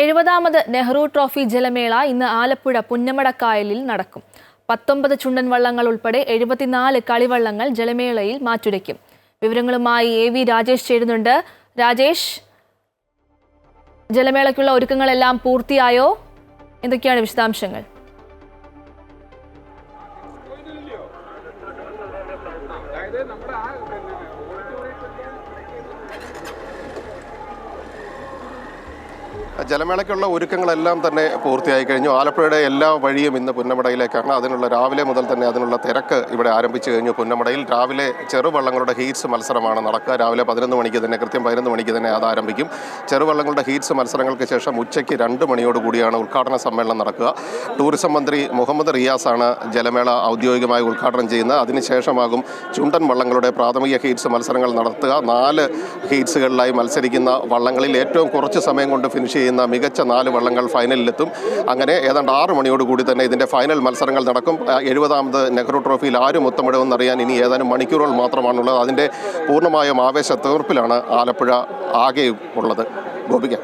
എഴുപതാമത് Nehru trophy ജലമേള ഇന്ന് ആലപ്പുഴ പുന്നമടക്കായലിൽ നടക്കും. പത്തൊമ്പത് ചുണ്ടൻ വള്ളങ്ങൾ ഉൾപ്പെടെ എഴുപത്തിനാല് കളിവള്ളങ്ങൾ ജലമേളയിൽ മാറ്റുരയ്ക്കും. വിവരങ്ങളുമായി എ വി രാജേഷ് ചേരുന്നുണ്ട്. രാജേഷ് ജലമേളയ്ക്കുള്ള ഒരുക്കങ്ങളെല്ലാം പൂർത്തിയായോ? എന്തൊക്കെയാണ് വിശദാംശങ്ങൾ? ജലമേളയ്ക്കുള്ള ഒരുക്കങ്ങളെല്ലാം തന്നെ പൂർത്തിയായി കഴിഞ്ഞു. ആലപ്പുഴയുടെ എല്ലാ വഴിയും ഇന്ന് പുന്നമടയിലേക്കാണ്. അതിനുള്ള രാവിലെ മുതൽ തന്നെ അതിനുള്ള തിരക്ക് ഇവിടെ ആരംഭിച്ചു കഴിഞ്ഞു. പുന്നമടയിൽ രാവിലെ ചെറുവള്ളങ്ങളുടെ ഹീറ്റ്സ് മത്സരമാണ് നടക്കുക. രാവിലെ പതിനൊന്ന് മണിക്ക് തന്നെ കൃത്യം പതിനൊന്ന് മണിക്ക് തന്നെ അത് ആരംഭിക്കും. ചെറുവള്ളങ്ങളുടെ ഹീറ്റ്സ് മത്സരങ്ങൾക്ക് ശേഷം ഉച്ചയ്ക്ക് രണ്ട് മണിയോട് കൂടിയാണ് ഉദ്ഘാടന സമ്മേളനം നടക്കുക. ടൂറിസം മന്ത്രി മുഹമ്മദ് റിയാസാണ് ജലമേള ഔദ്യോഗികമായി ഉദ്ഘാടനം ചെയ്യുന്നത്. അതിനുശേഷമാകും ചുണ്ടൻ വള്ളങ്ങളുടെ പ്രാഥമിക ഹീറ്റ്സ് മത്സരങ്ങൾ നടത്തുക. നാല് ഹീറ്റ്സുകളിലായി മത്സരിക്കുന്ന വള്ളങ്ങളിൽ ഏറ്റവും കുറച്ച് സമയം കൊണ്ട് ഫിനിഷ് ഫിനിഷ് ചെയ്യുന്ന മികച്ച നാല് വള്ളങ്ങൾ ഫൈനലിലെത്തും. അങ്ങനെ ഏതാണ്ട് ആറ് മണിയോടുകൂടി തന്നെ ഇതിന്റെ ഫൈനൽ മത്സരങ്ങൾ നടക്കും. എഴുപതാമത് നെഹ്റു ട്രോഫിയിൽ ആരും ഒത്തമിടുമെന്നറിയാൻ ഇനി ഏതാനും മണിക്കൂറുകൾ മാത്രമാണുള്ളത്. അതിന്റെ പൂർണമായും ആവേശത്തീർപ്പിലാണ് ആലപ്പുഴ ആകെ ഉള്ളത് ഗോപിക.